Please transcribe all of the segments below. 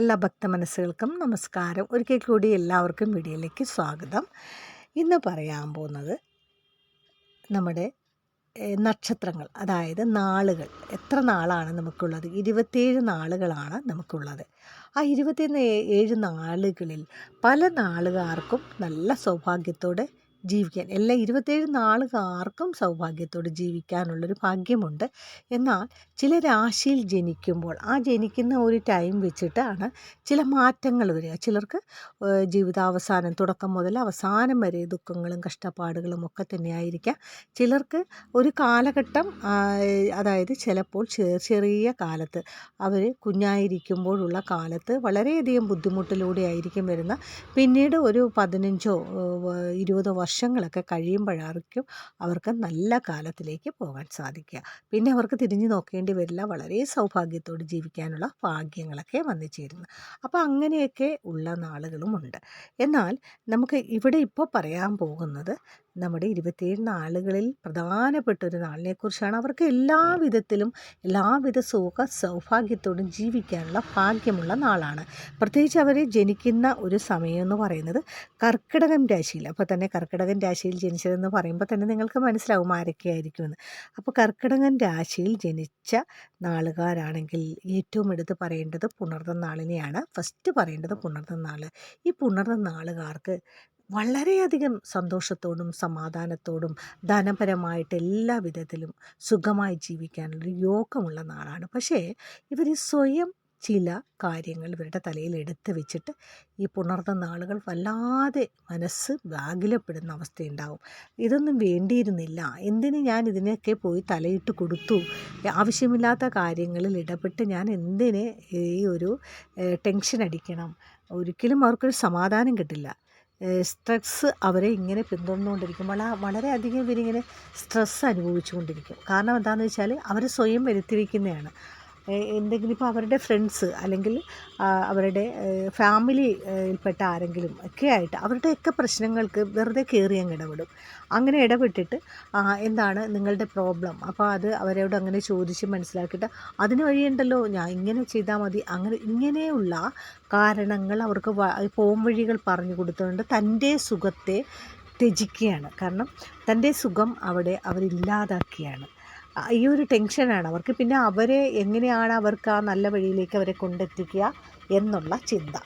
എല്ലാ ഭക്ത മനസ്സുകൾക്കും നമസ്കാരം. ഒരിക്കൽ കൂടി എല്ലാവർക്കും വീഡിയോയിലേക്ക് സ്വാഗതം. ഇന്ന് പറയാൻ പോകുന്നത് നമ്മുടെ നക്ഷത്രങ്ങൾ അതായത് നാളുകൾ. എത്ര നാളാണ് നമുക്കുള്ളത്? ഇരുപത്തേഴ് നാളുകളാണ് നമുക്കുള്ളത്. ആ ഇരുപത്തി ഏഴ് നാളുകളിൽ പല നാളുകാർക്കും നല്ല സൗഭാഗ്യത്തോടെ ജീവിക്കാൻ. എല്ലാ ഇരുപത്തേഴ് നാളുകാർക്കും സൗഭാഗ്യത്തോട് ജീവിക്കാനുള്ളൊരു ഭാഗ്യമുണ്ട്. എന്നാൽ ചില രാശിയിൽ ജനിക്കുമ്പോൾ ആ ജനിക്കുന്ന ഒരു ടൈം വെച്ചിട്ടാണ് ചില മാറ്റങ്ങൾ വരിക. ചിലർക്ക് ജീവിതാവസാനം തുടക്കം മുതൽ അവസാനം വരെ ദുഃഖങ്ങളും കഷ്ടപ്പാടുകളും ഒക്കെ തന്നെയായിരിക്കാം. ചിലർക്ക് ഒരു കാലഘട്ടം അതായത് ചിലപ്പോൾ ചെറിയ ചെറിയ കാലത്ത് അവർ കുഞ്ഞായിരിക്കുമ്പോഴുള്ള കാലത്ത് വളരെയധികം ബുദ്ധിമുട്ടിലൂടെ ആയിരിക്കും വരുന്ന. പിന്നീട് ഒരു പതിനഞ്ചോ ഇരുപതോ വർഷങ്ങളൊക്കെ കഴിയുമ്പോഴായിരിക്കും അവർക്ക് നല്ല കാലത്തിലേക്ക് പോകാൻ സാധിക്കുക. പിന്നെ അവർക്ക് തിരിഞ്ഞു നോക്കേണ്ടി വരില്ല. വളരെ സൗഭാഗ്യത്തോട് ജീവിക്കാനുള്ള ഭാഗ്യങ്ങളൊക്കെ വന്നു ചേരുന്നു. അപ്പോൾ അങ്ങനെയൊക്കെ ഉള്ള നാളുകളുമുണ്ട്. എന്നാൽ നമുക്ക് ഇവിടെ ഇപ്പോൾ പറയാൻ പോകുന്നത് നമ്മുടെ ഇരുപത്തിയേഴ് നാളുകളിൽ പ്രധാനപ്പെട്ട ഒരു നാളിനെക്കുറിച്ചാണ് അവർക്ക് എല്ലാ വിധത്തിലും എല്ലാവിധ സുഖ സൗഭാഗ്യത്തോടും ജീവിക്കാനുള്ള ഭാഗ്യമുള്ള നാളാണ്. പ്രത്യേകിച്ച് അവർ ജനിക്കുന്ന ഒരു സമയം എന്ന് പറയുന്നത് കർക്കിടകം രാശിയിൽ. അപ്പോൾ തന്നെ കർക്കിടകൻ രാശിയിൽ ജനിച്ചതെന്ന് പറയുമ്പോൾ തന്നെ നിങ്ങൾക്ക് മനസ്സിലാവും ആരൊക്കെയായിരിക്കുമെന്ന് അപ്പോൾ കർക്കിടകൻ രാശിയിൽ ജനിച്ച നാളുകാരാണെങ്കിൽ ഏറ്റവും എടുത്ത് പറയേണ്ടത് പുണർന്ന നാളിനെയാണ്. ഫസ്റ്റ് പറയേണ്ടത് പുണർന്ന നാൾ ഈ പുണർന്ന നാളുകാർക്ക് വളരെയധികം സന്തോഷത്തോടും സമാധാനത്തോടും ധനപരമായിട്ട് എല്ലാ വിധത്തിലും സുഖമായി ജീവിക്കാനുള്ളൊരു യോഗമുള്ള നാളാണ്. പക്ഷേ ഇവർ സ്വയം ചില കാര്യങ്ങൾ ഇവരുടെ തലയിൽ എടുത്തു വെച്ചിട്ട് ഈ പുണർന്ന നാളുകൾ വല്ലാതെ മനസ്സ് വ്യാകുലപ്പെടുന്ന അവസ്ഥയുണ്ടാവും. ഇതൊന്നും വേണ്ടിയിരുന്നില്ല. എന്തിന് ഞാൻ ഇതിനൊക്കെ പോയി തലയിട്ട് കൊടുത്തു? ആവശ്യമില്ലാത്ത കാര്യങ്ങളിൽ ഇടപെട്ട് ഞാൻ എന്തിന് ഈ ഒരു ടെൻഷൻ അടിക്കണം? ഒരിക്കലും അവർക്കൊരു സമാധാനം കിട്ടില്ല. സ്ട്രെസ് അവരെ ഇങ്ങനെ പിന്തുടർന്നുകൊണ്ടിരിക്കും വള വളരെയധികം ഇവരിങ്ങനെ സ്ട്രെസ് അനുഭവിച്ചുകൊണ്ടിരിക്കും. കാരണം എന്താണെന്ന് വെച്ചാൽ അവർ സ്വയം വരുത്തിയിരിക്കുന്നതാണ്. എന്തെങ്കിലും ഇപ്പോൾ അവരുടെ ഫ്രണ്ട്സ് അല്ലെങ്കിൽ അവരുടെ ഫാമിലിയിൽപ്പെട്ട ആരെങ്കിലും ഒക്കെ ആയിട്ട് അവരുടെയൊക്കെ പ്രശ്നങ്ങൾക്ക് വെറുതെ കയറി അങ്ങ് ഇടപെടും. അങ്ങനെ ഇടപെട്ടിട്ട് എന്താണ് നിങ്ങളുടെ പ്രോബ്ലം? അപ്പോൾ അത് അവരോട് അങ്ങനെ ചോദിച്ച് മനസ്സിലാക്കിയിട്ട് അതിന് വഴിയുണ്ടല്ലോ ഞാൻ ഇങ്ങനെ ചെയ്താൽ മതി. അങ്ങനെ ഇങ്ങനെയുള്ള കാരണങ്ങൾ അവർക്ക് പോം വഴികൾ പറഞ്ഞു കൊടുത്തുകൊണ്ട് തന്റെ സുഖത്തെ ത്യജിക്കുകയാണ്. കാരണം തന്റെ സുഖം അവിടെ അവരില്ലാതാക്കിയാണ് ഈ ഒരു ടെൻഷനാണ് അവർക്ക്. പിന്നെ അവരെ എങ്ങനെയാണ് അവർക്ക് ആ നല്ല വഴിയിലേക്ക് അവരെ കൊണ്ടെത്തിക്കുക എന്നുള്ള ചിന്ത.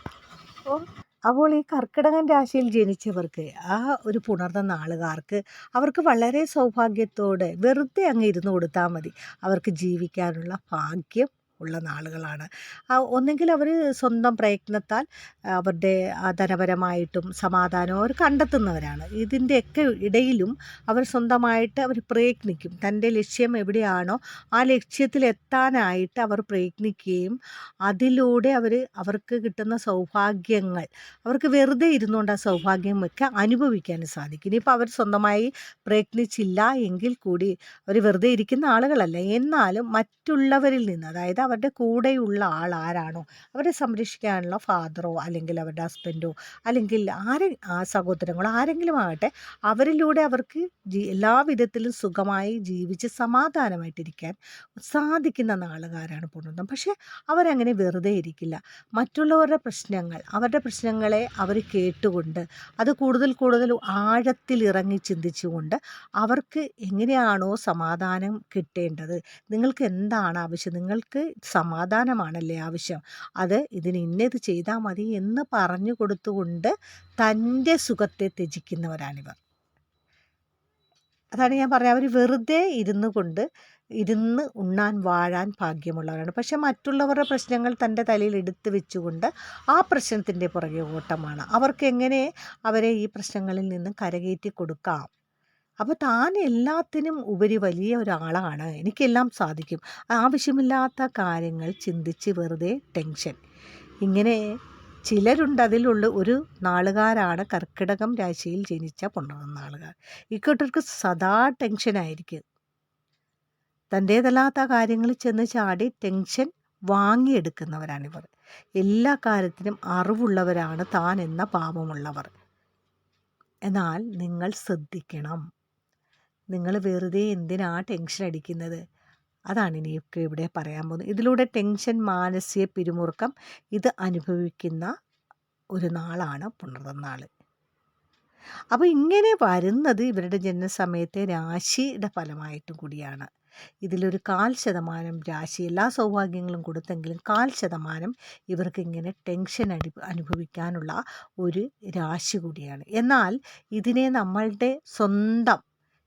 അപ്പോൾ അപ്പോൾ ഈ കർക്കിടകൻ രാശിയിൽ ജനിച്ചവർക്ക് ആ ഒരു പുണർന്ന നാളുകാർക്ക് അവർക്ക് വളരെ സൗഭാഗ്യത്തോടെ വെറുതെ അങ്ങ് ഇരുന്ന് കൊടുത്താൽ മതി. അവർക്ക് ജീവിക്കാനുള്ള ഭാഗ്യം ഉള്ള നാളുകളാണ്. ഒന്നെങ്കിൽ അവർ സ്വന്തം പ്രയത്നത്താൽ അവരുടെ ധനപരമായിട്ടും സമാധാനവും അവർ കണ്ടെത്തുന്നവരാണ്. ഇതിന്റെയൊക്കെ ഇടയിലും അവർ സ്വന്തമായിട്ട് അവർ പ്രയത്നിക്കും. തന്റെ ലക്ഷ്യം എവിടെയാണോ ആ ലക്ഷ്യത്തിൽ എത്താനായിട്ട് അവർ പ്രയത്നിക്കുകയും അതിലൂടെ അവർ അവർക്ക് കിട്ടുന്ന സൗഭാഗ്യങ്ങൾ അവർക്ക് വെറുതെ ഇരുന്നുകൊണ്ട് ആ സൗഭാഗ്യമൊക്കെ അനുഭവിക്കാൻ സാധിക്കും. ഇനിയിപ്പോൾ അവർ സ്വന്തമായി പ്രയത്നിച്ചില്ല എങ്കിൽ കൂടി അവർ വെറുതെ ഇരിക്കുന്ന ആളുകളല്ല. എന്നാലും മറ്റുള്ളവരിൽ നിന്ന് അതായത് അവരുടെ കൂടെയുള്ള ആൾ ആരാണോ അവരെ സംരക്ഷിക്കാനുള്ള ഫാദറോ അല്ലെങ്കിൽ അവരുടെ ഹസ്ബൻഡോ അല്ലെങ്കിൽ ആരെ ആ സഹോദരങ്ങളോ ആരെങ്കിലും ആകട്ടെ അവരിലൂടെ അവർക്ക് ജീ- എല്ലാ വിധത്തിലും സുഖമായി ജീവിച്ച് സമാധാനമായിട്ടിരിക്കാൻ സാധിക്കുന്ന നാളുകാരാണ് പൂർണതം പക്ഷേ അവരങ്ങനെ വെറുതെ ഇരിക്കില്ല. മറ്റുള്ളവരുടെ പ്രശ്നങ്ങൾ അവരുടെ പ്രശ്നങ്ങളെ അവർ കേട്ടുകൊണ്ട് അത് കൂടുതൽ കൂടുതൽ ആഴത്തിൽ ഇറങ്ങി ചിന്തിച്ചുകൊണ്ട് അവർക്ക് എങ്ങനെയാണോ സമാധാനം കിട്ടേണ്ടത്? നിങ്ങൾക്ക് എന്താണ് ആവശ്യം? നിങ്ങൾക്ക് സമാധാനമാണല്ലേ ആവശ്യം. അത് ഇതിന് ഇന്നത് ചെയ്താൽ മതി എന്ന് പറഞ്ഞു കൊടുത്തുകൊണ്ട് തന്റെ സുഖത്തെ ത്യജിക്കുന്നവരാണിവർ. അതാണ് ഞാൻ പറഞ്ഞത് അവർ വെറുതെ ഇരുന്നു കൊണ്ട് ഇരുന്ന് ഉണ്ണാൻ വാഴാൻ ഭാഗ്യമുള്ളവരാണ്. പക്ഷെ മറ്റുള്ളവരുടെ പ്രശ്നങ്ങൾ തന്റെ തലയിൽ എടുത്തു വെച്ചുകൊണ്ട് ആ പ്രശ്നത്തിന്റെ പുറകെ ഓട്ടമാണ്. അവർക്ക് എങ്ങനെ അവരെ ഈ പ്രശ്നങ്ങളിൽ നിന്ന് കരകയറ്റി കൊടുക്കാം? അപ്പോൾ താൻ എല്ലാത്തിനും ഉപരി വലിയ ഒരാളാണ്. എനിക്കെല്ലാം സാധിക്കും. ആവശ്യമില്ലാത്ത കാര്യങ്ങൾ ചിന്തിച്ച് വെറുതെ ടെൻഷൻ. ഇങ്ങനെ ചിലരുണ്ട് അതിലുള്ള ഒരു നാളുകാരാണ് കർക്കിടകം രാശിയിൽ ജനിച്ച പൊണ്ണുന്ന നാളുകാർ. ഇക്കൂട്ടർക്ക് സദാ ടെൻഷനായിരിക്കും തന്റേതല്ലാത്ത കാര്യങ്ങളിൽ ചെന്ന് ചാടി ടെൻഷൻ വാങ്ങിയെടുക്കുന്നവരാണിവർ. എല്ലാ കാര്യത്തിനും അറിവുള്ളവരാണ് താൻ എന്ന പാപമുള്ളവർ. എന്നാൽ നിങ്ങൾ ശ്രദ്ധിക്കണം. നിങ്ങൾ വെറുതെ എന്തിനാ ടെൻഷൻ അടിക്കുന്നത്? അതാണ് ഇനിയൊക്കെ ഇവിടെ പറയാൻ പോകുന്നത്. ഇതിലൂടെ ടെൻഷൻ മാനസിക പിരിമുറുക്കം ഇത് അനുഭവിക്കുന്ന ഒരു നാളാണ് പുണർന്നാൾ അപ്പോൾ ഇങ്ങനെ വരുന്നത് ഇവരുടെ ജനനസമയത്തെ രാശിയുടെ ഫലമായിട്ടും കൂടിയാണ്. ഇതിലൊരു കാൽ ശതമാനം രാശി എല്ലാ സൗഭാഗ്യങ്ങളും കൊടുത്തെങ്കിലും കാൽ ശതമാനം ഇവർക്ക് ഇങ്ങനെ ടെൻഷൻ അടി അനുഭവിക്കാനുള്ള ഒരു രാശി കൂടിയാണ്. എന്നാൽ ഇതിനെ നമ്മളുടെ സ്വന്തം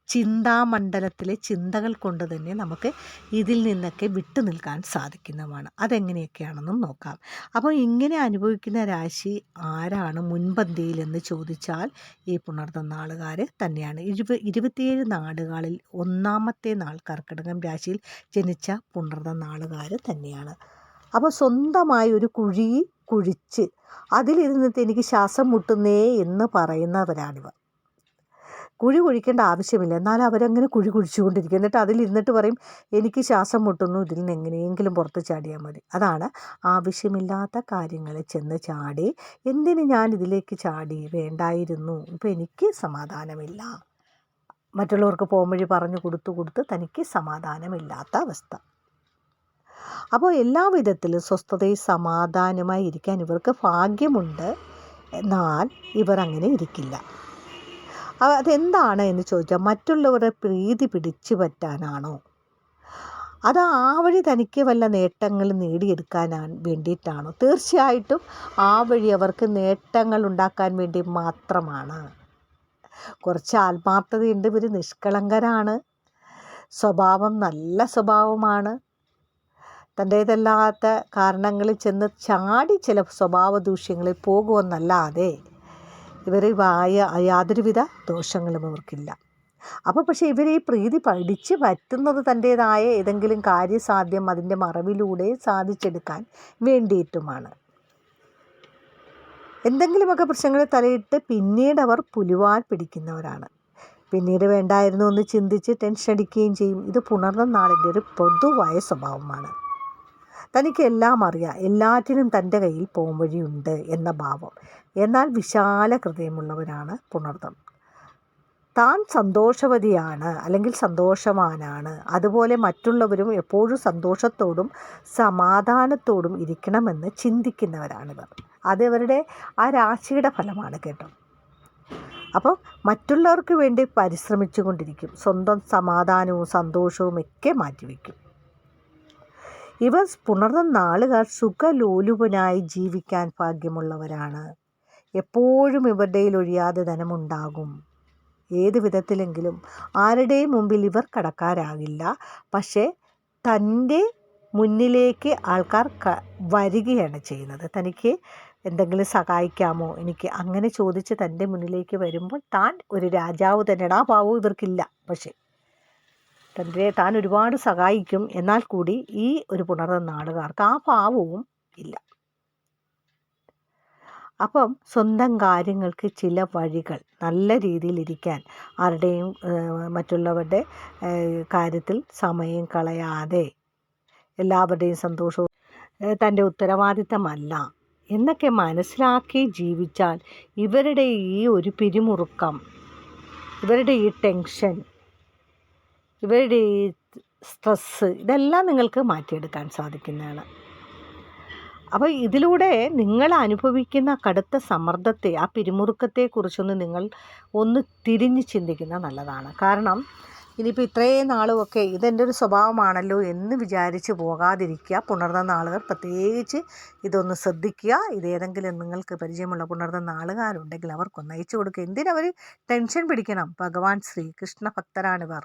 ചിന്താമണ്ഡലത്തിലെ ചിന്തകൾ കൊണ്ട് തന്നെ നമുക്ക് ഇതിൽ നിന്നൊക്കെ വിട്ടു നിൽക്കാൻ സാധിക്കുന്നതാണ്. അതെങ്ങനെയൊക്കെയാണെന്നും നോക്കാം. അപ്പോൾ ഇങ്ങനെ അനുഭവിക്കുന്ന രാശി ആരാണ്? മുൻപന്തിയിൽ എന്ന് ചോദിച്ചാൽ ഈ പുണർതന്നാളുകാർ തന്നെയാണ്. ഇരുപ ഇരുപത്തിയേഴ് നാടുകളിൽ ഒന്നാമത്തെ നാൾ കർക്കിടകം രാശിയിൽ ജനിച്ച പുണർതന്നാളുകാർ തന്നെയാണ്. അപ്പോൾ സ്വന്തമായി ഒരു കുഴി കുഴിച്ച് അതിലിരുന്നിട്ട് എനിക്ക് ശ്വാസം മുട്ടുന്നേ എന്ന് പറയുന്നവരാണിവർ. കുഴി കുഴിക്കേണ്ട ആവശ്യമില്ല. എന്നാൽ അവരങ്ങനെ കുഴി കുഴിച്ചുകൊണ്ടിരിക്കും. എന്നിട്ട് അതിലിരുന്നിട്ട് പറയും എനിക്ക് ശ്വാസം മുട്ടുന്നു. ഇതിൽ നിന്ന് എങ്ങനെയെങ്കിലും പുറത്ത് ചാടിയാൽ മതി. അതാണ് ആവശ്യമില്ലാത്ത കാര്യങ്ങളിൽ ചെന്ന് ചാടി എന്തിന് ഞാൻ ഇതിലേക്ക് ചാടി? വേണ്ടായിരുന്നു. ഇപ്പം എനിക്ക് സമാധാനമില്ല. മറ്റുള്ളവർക്ക് പോകുമ്പഴി പറഞ്ഞു കൊടുത്തു കൊടുത്ത് തനിക്ക് സമാധാനമില്ലാത്ത അവസ്ഥ. അപ്പോൾ എല്ലാ വിധത്തിലും സ്വസ്ഥതയും സമാധാനമായി ഇരിക്കാൻ ഇവർക്ക് ഭാഗ്യമുണ്ട്. എന്നാൽ ഇവർ അങ്ങനെ ഇരിക്കില്ല. അതെന്താണ് എന്ന് ചോദിച്ചാൽ മറ്റുള്ളവരുടെ പ്രീതി പിടിച്ചു പറ്റാനാണോ? അത് ആ വഴി തനിക്ക് വല്ല നേട്ടങ്ങൾ നേടിയെടുക്കാനാണ് വേണ്ടിയിട്ടാണോ? തീർച്ചയായിട്ടും ആ വഴി അവർക്ക് നേട്ടങ്ങൾ ഉണ്ടാക്കാൻ വേണ്ടി മാത്രമാണ്. കുറച്ച് ആത്മാർത്ഥതയുണ്ട് ഇവർ നിഷ്കളങ്കരാണ്. സ്വഭാവം നല്ല സ്വഭാവമാണ്. തന്റേതല്ലാത്ത കാരണങ്ങളിൽ ചെന്ന് ചാടി ചില സ്വഭാവ ദൂഷ്യങ്ങളിൽ പോകുമെന്നല്ലാതെ ഇവർ വായ യാതൊരുവിധ ദോഷങ്ങളും അവർക്കില്ല. അപ്പോൾ പക്ഷേ ഇവർ ഈ പ്രീതി പഠിച്ച് പറ്റുന്നത് തന്റേതായ ഏതെങ്കിലും കാര്യസാധ്യം അതിന്റെ മറവിലൂടെ സാധിച്ചെടുക്കാൻ വേണ്ടിയിട്ടുമാണ്. എന്തെങ്കിലുമൊക്കെ പ്രശ്നങ്ങളെ തലയിട്ട് പിന്നീട് അവർ പുലുവാൻ പിടിക്കുന്നവരാണ്. പിന്നീട് വേണ്ടായിരുന്നു എന്ന് ചിന്തിച്ച് ടെൻഷൻ അടിക്കുകയും ചെയ്യും. ഇത് പുണർന്ന നാളിന്റെ ഒരു പൊതുവായ സ്വഭാവമാണ്. തനിക്ക് എല്ലാം അറിയാം. എല്ലാറ്റിനും തന്റെ കയ്യിൽ പോകും വഴിയുണ്ട് എന്ന ഭാവം. എന്നാൽ വിശാല ഹൃദയമുള്ളവരാണ് പുണർതം താൻ സന്തോഷവതിയാണ് അല്ലെങ്കിൽ സന്തോഷവാനാണ്. അതുപോലെ മറ്റുള്ളവരും എപ്പോഴും സന്തോഷത്തോടും സമാധാനത്തോടും ഇരിക്കണമെന്ന് ചിന്തിക്കുന്നവരാണിവർ. അതവരുടെ ആ രാശിയുടെ ഫലമാണ് കേട്ടോ. അപ്പം മറ്റുള്ളവർക്ക് വേണ്ടി പരിശ്രമിച്ചു കൊണ്ടിരിക്കും സ്വന്തം സമാധാനവും സന്തോഷവും ഒക്കെ മാറ്റിവെക്കും. ഇവർ പുണർന്ന നാളുകാർ സുഖലോലുപനായി ജീവിക്കാൻ ഭാഗ്യമുള്ളവരാണ്. എപ്പോഴും ഇവരുടെ ഒഴിയാതെ ധനമുണ്ടാകും. ഏത് വിധത്തിലെങ്കിലും ആരുടെയും മുമ്പിൽ ഇവർ കടക്കാരാകില്ല. പക്ഷേ തന്റെ മുന്നിലേക്ക് ആൾക്കാർ വരികയാണ് ചെയ്യുന്നത്. തനിക്ക് എന്തെങ്കിലും സഹായിക്കാമോ? എനിക്ക് അങ്ങനെ ചോദിച്ച് തന്റെ മുന്നിലേക്ക് വരുമ്പോൾ താൻ ഒരു രാജാവ് തന്നെയാണ് ആ ഭാവവും ഇവർക്കില്ല. പക്ഷേ തന്റെ താൻ ഒരുപാട് സഹായിക്കും. എന്നാൽ കൂടി ഈ ഒരു പുണർന്ന നാടുകാർക്ക് ആ ഭാവവും ഇല്ല. അപ്പം സ്വന്തം കാര്യങ്ങൾക്ക് ചില വഴികൾ നല്ല രീതിയിൽ ഇരിക്കാൻ ആരുടെയും മറ്റുള്ളവരുടെ കാര്യത്തിൽ സമയം കളയാതെ എല്ലാവരുടെയും സന്തോഷവും തന്റെ ഉത്തരവാദിത്തമല്ല എന്നൊക്കെ മനസ്സിലാക്കി ജീവിച്ചാൽ ഇവരുടെ ഈ ഒരു പിരിമുറുക്കം ഇവരുടെ ഈ ടെൻഷൻ ഇവരുടെ ഈ സ്ട്രെസ്സ് ഇതെല്ലാം നിങ്ങൾക്ക് മാറ്റിയെടുക്കാൻ സാധിക്കുന്നതാണ്. അപ്പോൾ ഇതിലൂടെ നിങ്ങൾ അനുഭവിക്കുന്ന കടുത്ത സമ്മർദ്ദത്തെ ആ പിരിമുറുക്കത്തെക്കുറിച്ചൊന്ന് നിങ്ങൾ ഒന്ന് തിരിഞ്ഞ് ചിന്തിക്കുന്നത് നല്ലതാണ്. കാരണം ഇനിയിപ്പോൾ ഇത്രയും നാളുമൊക്കെ ഇതെന്റെ ഒരു സ്വഭാവമാണല്ലോ എന്ന് വിചാരിച്ച് പോകാതിരിക്കുക. പുണർന്ന നാളുകൾ പ്രത്യേകിച്ച് ഇതൊന്ന് ശ്രദ്ധിക്കുക. ഇതേതെങ്കിലും നിങ്ങൾക്ക് പരിചയമുള്ള പുണർന്ന നാളുകാരുണ്ടെങ്കിൽ അവർക്കൊന്ന് അയച്ചു കൊടുക്കുക. എന്തിനവർ ടെൻഷൻ പിടിക്കണം? ഭഗവാൻ ശ്രീകൃഷ്ണ ഭക്തരാണിവർ.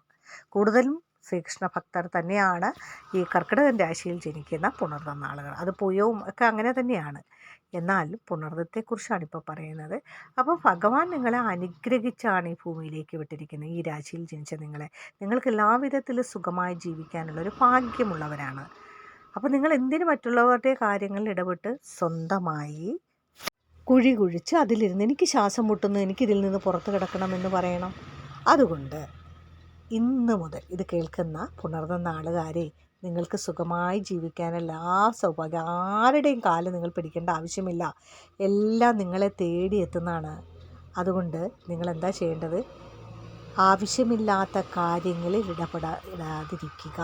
കൂടുതലും ശ്രീകൃഷ്ണ ഭക്തർ തന്നെയാണ് ഈ കർക്കിടകൻ രാശിയിൽ ജനിക്കുന്ന പുണർന്ന ആളുകൾ അത് പുയവും ഒക്കെ അങ്ങനെ തന്നെയാണ്. എന്നാൽ പുണർദത്തെക്കുറിച്ചാണ് ഇപ്പോൾ പറയുന്നത്. അപ്പോൾ ഭഗവാൻ നിങ്ങളെ അനുഗ്രഹിച്ചാണ് ഈ ഭൂമിയിലേക്ക് വിട്ടിരിക്കുന്നത്. ഈ രാശിയിൽ ജനിച്ച നിങ്ങളെ. നിങ്ങൾക്ക് എല്ലാവിധത്തിലും സുഖമായി ജീവിക്കാനുള്ള ഒരു ഭാഗ്യമുള്ളവരാണ്. അപ്പോൾ നിങ്ങൾ എന്തിനു മറ്റുള്ളവരുടെ കാര്യങ്ങളിൽ ഇടപെട്ട് സ്വന്തമായി കുഴി കുഴിച്ച് അതിലിരുന്ന് എനിക്ക് ശ്വാസം മുട്ടുന്നു എനിക്കിതിൽ നിന്ന് പുറത്ത് കിടക്കണമെന്ന് പറയണം? അതുകൊണ്ട് ഇന്ന് മുതൽ ഇത് കേൾക്കുന്ന പുണർന്ന നാളുകാരെ നിങ്ങൾക്ക് സുഖമായി ജീവിക്കാൻ എല്ലാ സൗഭാഗ്യം ആരുടെയും കാലം നിങ്ങൾ പിടിക്കേണ്ട ആവശ്യമില്ല. എല്ലാം നിങ്ങളെ തേടി എത്തുന്നതാണ്. അതുകൊണ്ട് നിങ്ങൾ എന്താ ചെയ്യേണ്ടത്? ആവശ്യമില്ലാത്ത കാര്യങ്ങളിൽ ഇടപെടാതിരിക്കുക.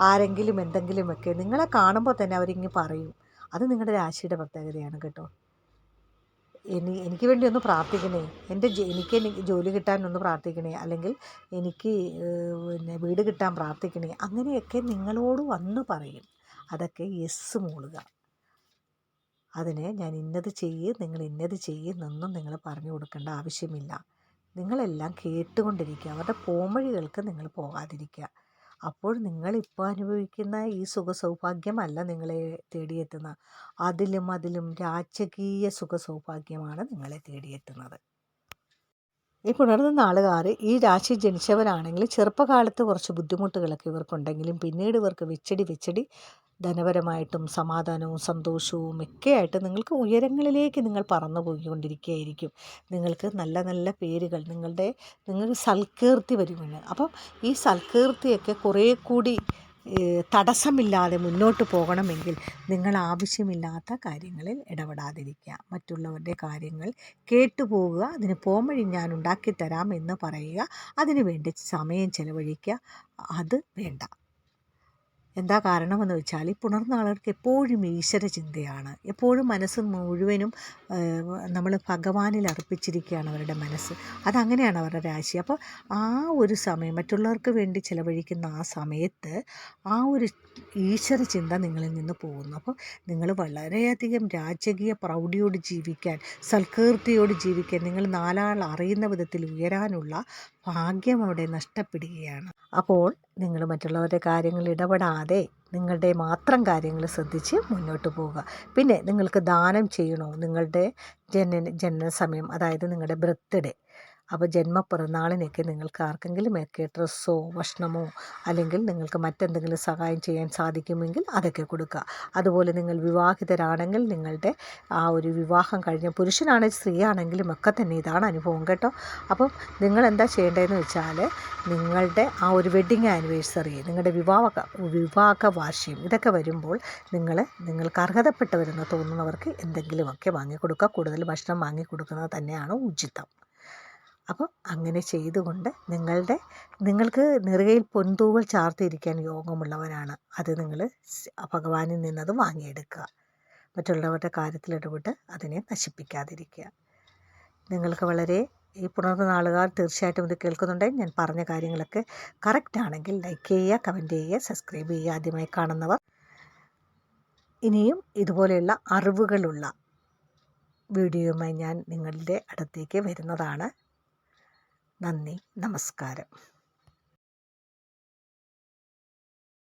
ആരെങ്കിലും എന്തെങ്കിലുമൊക്കെ നിങ്ങളെ കാണുമ്പോൾ തന്നെ അവരിങ്ങ് പറയും. അത് നിങ്ങളുടെ രാശിയുടെ പ്രത്യേകതയാണ് കേട്ടോ. എനി എനിക്ക് വേണ്ടി ഒന്ന് പ്രാർത്ഥിക്കണേ. എന്റെ എനിക്ക് ജോലി കിട്ടാൻ ഒന്ന് പ്രാർത്ഥിക്കണേ. അല്ലെങ്കിൽ എനിക്ക് പിന്നെ വീട് കിട്ടാൻ പ്രാർത്ഥിക്കണേ. അങ്ങനെയൊക്കെ നിങ്ങളോട് വന്ന് പറയും. അതൊക്കെ യെസ് മൂളുക. അതിന് ഞാൻ ഇന്നത് ചെയ്യ് നിങ്ങൾ ഇന്നത് ചെയ്യ് എന്നൊന്നും നിങ്ങൾ പറഞ്ഞു കൊടുക്കേണ്ട ആവശ്യമില്ല. നിങ്ങളെല്ലാം കേട്ടുകൊണ്ടിരിക്കുക. അവരുടെ പോംവഴികൾക്ക് നിങ്ങൾ പോകാതിരിക്കുക. അപ്പോൾ നിങ്ങളിപ്പോൾ അനുഭവിക്കുന്ന ഈ സുഖ സൗഭാഗ്യമല്ല നിങ്ങളെ തേടിയെത്തുന്ന അതിലും അതിലും രാജകീയ സുഖ സൗഭാഗ്യമാണ് നിങ്ങളെ തേടിയെത്തുന്നത്. ഈ പുണർന്ന നാളുകാർ ഈ രാശി ജനിച്ചവരാണെങ്കിൽ ചെറുപ്പകാലത്ത് കുറച്ച് ബുദ്ധിമുട്ടുകളൊക്കെ ഇവർക്കുണ്ടെങ്കിലും പിന്നീട് ഇവർക്ക് വെച്ചടി വെച്ചടി ധനപരമായിട്ടും സമാധാനവും സന്തോഷവും ഒക്കെ ആയിട്ട് നിങ്ങൾക്ക് ഉയരങ്ങളിലേക്ക് നിങ്ങൾ പറന്നു പോയിക്കൊണ്ടിരിക്കുകയായിരിക്കും. നിങ്ങൾക്ക് നല്ല നല്ല പേരുകൾ നിങ്ങളുടെ നിങ്ങൾക്ക് സൽകീർത്തി വരുമെന്ന്. അപ്പം ഈ സൽകീർത്തിയൊക്കെ കുറേ കൂടി തടസ്സമില്ലാതെ മുന്നോട്ട് പോകണമെങ്കിൽ നിങ്ങൾ ആവശ്യമില്ലാത്ത കാര്യങ്ങളിൽ ഇടപെടാതിരിക്കുക. മറ്റുള്ളവരുടെ കാര്യങ്ങൾ കേട്ടുപോകുക അതിന് പോംവഴി ഞാൻ ഉണ്ടാക്കിത്തരാം എന്ന് പറയുക അതിനു വേണ്ടി സമയം ചെലവഴിക്കുക അത് വേണ്ട. എന്താ കാരണമെന്ന് വെച്ചാൽ ഈ പുണർന്ന എപ്പോഴും ഈശ്വര ചിന്തയാണ്. എപ്പോഴും മനസ്സ് മുഴുവനും നമ്മൾ ഭഗവാനിൽ അർപ്പിച്ചിരിക്കുകയാണ് അവരുടെ മനസ്സ്. അതങ്ങനെയാണ് അവരുടെ രാശി. അപ്പോൾ ആ ഒരു സമയം മറ്റുള്ളവർക്ക് വേണ്ടി ചിലവഴിക്കുന്ന ആ സമയത്ത് ആ ഒരു ഈശ്വര ചിന്ത നിങ്ങളിൽ നിന്ന് പോകുന്നു. അപ്പോൾ നിങ്ങൾ വളരെയധികം രാജകീയ പ്രൗഢിയോട് ജീവിക്കാൻ സൽകീർത്തിയോട് ജീവിക്കാൻ നിങ്ങൾ നാലാൾ അറിയുന്ന വിധത്തിൽ ഉയരാനുള്ള ഭാഗ്യം അവിടെ നഷ്ടപ്പെടുകയാണ്. അപ്പോൾ നിങ്ങൾ മറ്റുള്ളവരുടെ കാര്യങ്ങളിൽ ഇടപെടാതെ നിങ്ങളുടെ മാത്രം കാര്യങ്ങൾ ശ്രദ്ധിച്ച് മുന്നോട്ട് പോവുക. പിന്നെ നിങ്ങൾക്ക് ദാനം ചെയ്യണോ? നിങ്ങളുടെ ജനന ജനന സമയം അതായത് നിങ്ങളുടെ ബർത്ത്ഡേ അപ്പോൾ ജന്മപ്പിറന്നാളിനൊക്കെ നിങ്ങൾക്ക് ആർക്കെങ്കിലും ആർക്കെങ്കിലുമൊക്കെ ഡ്രസ്സോ ഭക്ഷണമോ അല്ലെങ്കിൽ നിങ്ങൾക്ക് മറ്റെന്തെങ്കിലും സഹായം ചെയ്യാൻ സാധിക്കുമെങ്കിൽ അതൊക്കെ കൊടുക്കുക. അതുപോലെ നിങ്ങൾ വിവാഹിതരാണെങ്കിൽ നിങ്ങളുടെ ആ ഒരു വിവാഹം കഴിഞ്ഞ പുരുഷനാണെങ്കിൽ സ്ത്രീയാണെങ്കിലും ഒക്കെ തന്നെ ഇതാണ് അനുഭവം കേട്ടോ. അപ്പം നിങ്ങൾ എന്താ ചെയ്യേണ്ടതെന്ന് വെച്ചാൽ നിങ്ങളുടെ ആ ഒരു വെഡ്ഡിങ് ആനിവേഴ്സറി നിങ്ങളുടെ വിവാഹ വിവാഹ വാർഷികം ഇതൊക്കെ വരുമ്പോൾ നിങ്ങൾ നിങ്ങൾക്ക് അർഹതപ്പെട്ടവരെന്ന് തോന്നുന്നവർക്ക് എന്തെങ്കിലുമൊക്കെ വാങ്ങിക്കൊടുക്കുക. കൂടുതൽ ഭക്ഷണം വാങ്ങിക്കൊടുക്കുന്നത് തന്നെയാണ് ഉചിതം. അപ്പോൾ അങ്ങനെ ചെയ്തുകൊണ്ട് നിങ്ങളുടെ നിങ്ങൾക്ക് നെറുകയിൽ പൊൻതൂവൽ ചാർത്തിയിരിക്കാൻ യോഗമുള്ളവനാണ്. അത് നിങ്ങൾ ഭഗവാനിൽ നിന്നത് വാങ്ങിയെടുക്കുക. മറ്റുള്ളവരുടെ കാര്യത്തിൽ ഇടപെട്ട് അതിനെ നശിപ്പിക്കാതിരിക്കുക. നിങ്ങൾക്ക് വളരെ ഈ പുണർന്ന നാളുകാർ തീർച്ചയായിട്ടും ഇത് കേൾക്കുന്നുണ്ടെങ്കിൽ ഞാൻ പറഞ്ഞ കാര്യങ്ങളൊക്കെ കറക്റ്റ് ആണെങ്കിൽ ലൈക്ക് ചെയ്യുക കമന്റ് ചെയ്യുക സബ്സ്ക്രൈബ് ചെയ്യുക ആദ്യമായി കാണുന്നവർ. ഇനിയും ഇതുപോലെയുള്ള അറിവുകളുള്ള വീഡിയോയുമായി ഞാൻ നിങ്ങളുടെ അടുത്തേക്ക് വരുന്നതാണ്. നന്ദി. നമസ്കാരം.